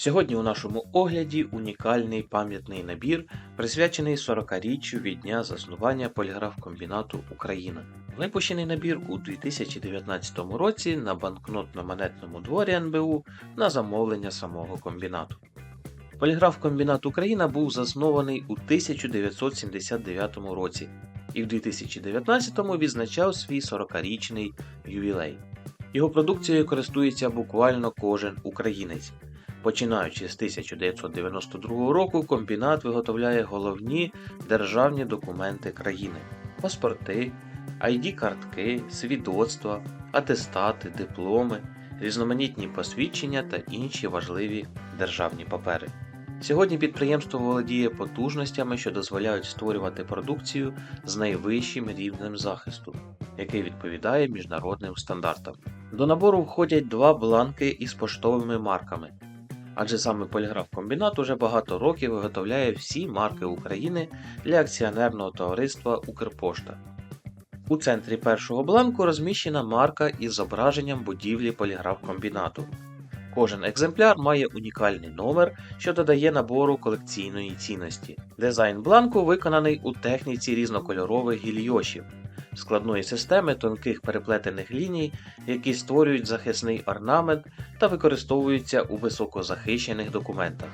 Сьогодні у нашому огляді унікальний пам'ятний набір, присвячений 40-річчю від дня заснування поліграфкомбінату Україна. Випущений набір у 2019 році на банкнотно-монетному дворі НБУ на замовлення самого комбінату. Поліграфкомбінат Україна був заснований у 1979 році і в 2019 відзначав свій 40-річний ювілей. Його продукцією користується буквально кожен українець. Починаючи з 1992 року, комбінат виготовляє головні державні документи країни: паспорти, ID-картки, свідоцтва, атестати, дипломи, різноманітні посвідчення та інші важливі державні папери. Сьогодні підприємство володіє потужностями, що дозволяють створювати продукцію з найвищим рівнем захисту, який відповідає міжнародним стандартам. До набору входять два бланки із поштовими марками, адже саме поліграфкомбінат уже багато років виготовляє всі марки України для акціонерного товариства Укрпошта. У центрі першого бланку розміщена марка із зображенням будівлі поліграфкомбінату. Кожен екземпляр має унікальний номер, що додає набору колекційної цінності. Дизайн бланку виконаний у техніці різнокольорових гільйошів, складної системи тонких переплетених ліній, які створюють захисний орнамент та використовуються у високозахищених документах.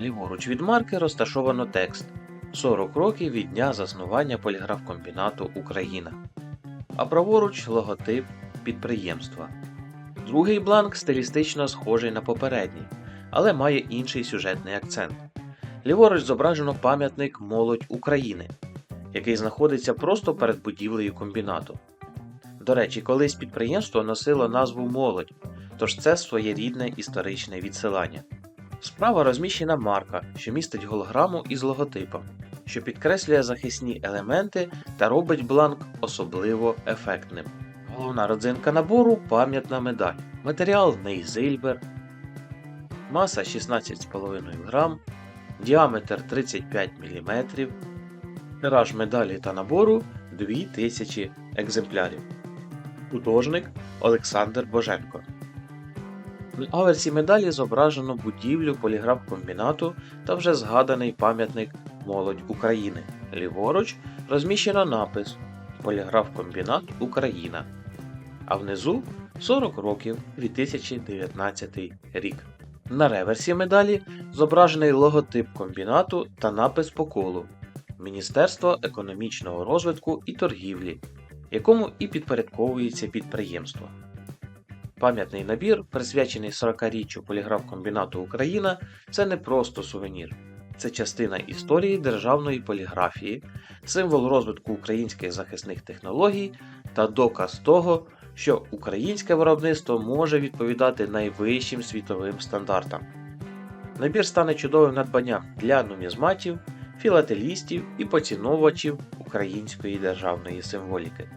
Ліворуч від марки розташовано текст 40 років від дня заснування поліграфкомбінату Україна, а праворуч логотип підприємства. Другий бланк стилістично схожий на попередній, але має інший сюжетний акцент. Ліворуч зображено пам'ятник Молодь України, який знаходиться просто перед будівлею комбінату. До речі, колись підприємство носило назву Молодь, тож це своєрідне історичне відсилання. Справа розміщена марка, що містить голограму із логотипом, що підкреслює захисні елементи та робить бланк особливо ефектним. Головна родзинка набору пам'ятна медаль. Матеріал нейзильбер, маса 16,5 грам, діаметр 35 мм, тираж медалі та набору 2000 екземплярів. Художник Олександр Боженко. На аверсі медалі зображено будівлю поліграфкомбінату та вже згаданий пам'ятник Молодь України. Ліворуч розміщено напис Поліграфкомбінат Україна. А внизу 40 років 2019 рік. На реверсі медалі зображений логотип комбінату та напис по колу Міністерство економічного розвитку і торгівлі, якому і підпорядковується підприємство. Пам'ятний набір, присвячений 40-річчю поліграфкомбінату Україна, це не просто сувенір, це частина історії державної поліграфії, символ розвитку українських захисних технологій та доказ того, що українське виробництво може відповідати найвищим світовим стандартам. Набір стане чудовим надбанням для нумізматів, філателістів і поціновувачів української державної символіки.